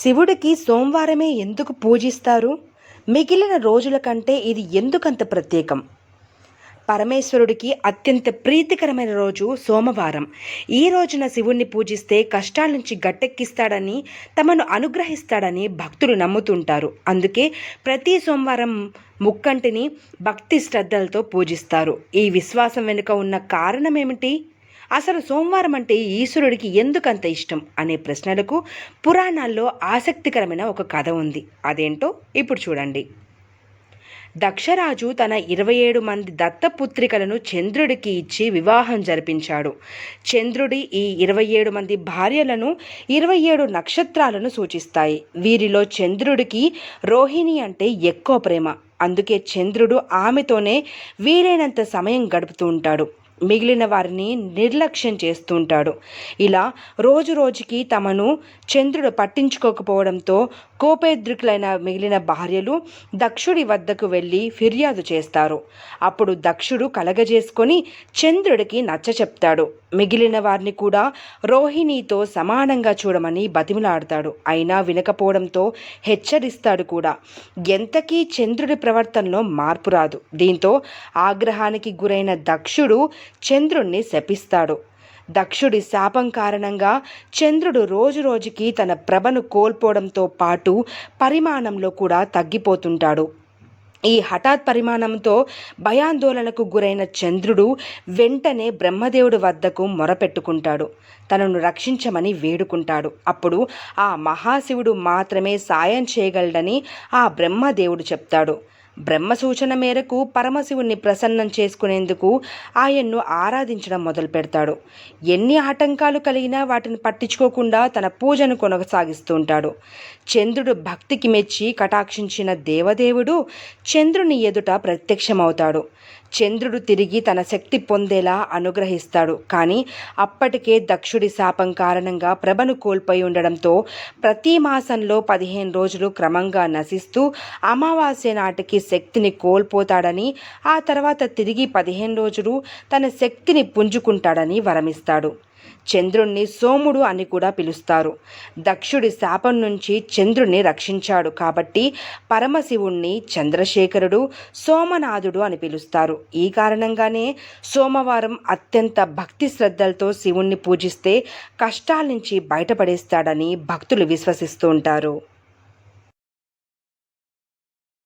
శివుడికి సోమవారమే ఎందుకు పూజిస్తారు? మిగిలిన రోజుల కంటే ఇది ఎందుకంత ప్రత్యేకం? పరమేశ్వరుడికి అత్యంత ప్రీతికరమైన రోజు సోమవారం. ఈ రోజున శివుణ్ణి పూజిస్తే కష్టాల నుంచి గట్టెక్కిస్తాడని తమను అనుగ్రహిస్తాడని భక్తులు నమ్ముతుంటారు. అందుకే ప్రతి సోమవారం ముక్కంటిని భక్తి శ్రద్ధలతో పూజిస్తారు. ఈ విశ్వాసం వెనుక ఉన్న కారణం ఏమిటి? అసలు సోమవారం అంటే ఈశ్వరుడికి ఎందుకంత ఇష్టం అనే ప్రశ్నలకు పురాణాల్లో ఆసక్తికరమైన ఒక కథ ఉంది. అదేంటో ఇప్పుడు చూడండి. దక్షరాజు తన ఇరవై ఏడు మంది దత్తపుత్రికలను చంద్రుడికి ఇచ్చి వివాహం జరిపించాడు. చంద్రుడి ఈ ఇరవై ఏడు మంది భార్యలను ఇరవై ఏడు నక్షత్రాలను సూచిస్తాయి. వీరిలో చంద్రుడికి రోహిణి అంటే ఎక్కువ ప్రేమ. అందుకే చంద్రుడు ఆమెతోనే వీలైనంత సమయం గడుపుతూ ఉంటాడు. మిగిలిన వారిని నిర్లక్ష్యం చేస్తుంటాడు ఇలా రోజు రోజుకి తమను చంద్రుడు పట్టించుకోకపోవడంతో కోపేద్రికులైన మిగిలిన భార్యలు దక్షుడి వద్దకు వెళ్ళి ఫిర్యాదు చేస్తారు. అప్పుడు దక్షుడు కలగజేసుకొని చంద్రుడికి నచ్చ చెప్తాడు. మిగిలిన వారిని కూడా రోహిణితో సమానంగా చూడమని బతిమలాడతాడు. అయినా వినకపోవడంతో హెచ్చరిస్తాడు కూడా. ఎంతకీ చంద్రుడి ప్రవర్తనలో మార్పు రాదు. దీంతో ఆగ్రహానికి గురైన దక్షుడు చంద్రుణ్ణి శపిస్తాడు. దక్షుడి శాపం కారణంగా చంద్రుడు రోజురోజుకి తన ప్రభను కోల్పోవడంతో పాటు పరిమాణంలో కూడా తగ్గిపోతుంటాడు. ఈ హఠాత్ పరిమాణంతో భయాందోళనకు గురైన చంద్రుడు వెంటనే బ్రహ్మదేవుడి వద్దకు మొరపెట్టుకుంటాడు. తనను రక్షించమని వేడుకుంటాడు. అప్పుడు ఆ మహాశివుడు మాత్రమే సాయం చేయగలడని ఆ బ్రహ్మదేవుడు చెప్తాడు. బ్రహ్మ సూచన మేరకు పరమశివుణ్ణి ప్రసన్నం చేసుకునేందుకు ఆయన్ను ఆరాధించడం మొదలు పెడతాడు. ఎన్ని ఆటంకాలు కలిగినా వాటిని పట్టించుకోకుండా తన పూజను కొనసాగిస్తూ ఉంటాడు. చంద్రుడు భక్తికి మెచ్చి కటాక్షించిన దేవదేవుడు చంద్రుని ఎదుట ప్రత్యక్షమవుతాడు. చంద్రుడు తిరిగి తన శక్తి పొందేలా అనుగ్రహిస్తాడు. కానీ అప్పటికే దక్షుడి శాపం కారణంగా ప్రభను కోల్పోయి ఉండడంతో ప్రతి మాసంలో పదిహేను రోజులు క్రమంగా నశిస్తూ అమావాస్య నాటికి శక్తిని కోల్పోతాడని ఆ తర్వాత తిరిగి పదిహేను రోజులు తన శక్తిని పుంజుకుంటాడని వరమిస్తాడు. చంద్రుణ్ణి సోముడు అని కూడా పిలుస్తారు. దక్షుడి శాపం నుంచి చంద్రుణ్ణి రక్షించాడు కాబట్టి పరమశివుణ్ణి చంద్రశేఖరుడు సోమనాథుడు అని పిలుస్తారు. ఈ కారణంగానే సోమవారం అత్యంత భక్తి శ్రద్ధలతో శివుణ్ణి పూజిస్తే కష్టాల నుంచి బయటపడేస్తాడని భక్తులు విశ్వసిస్తూ ఉంటారు.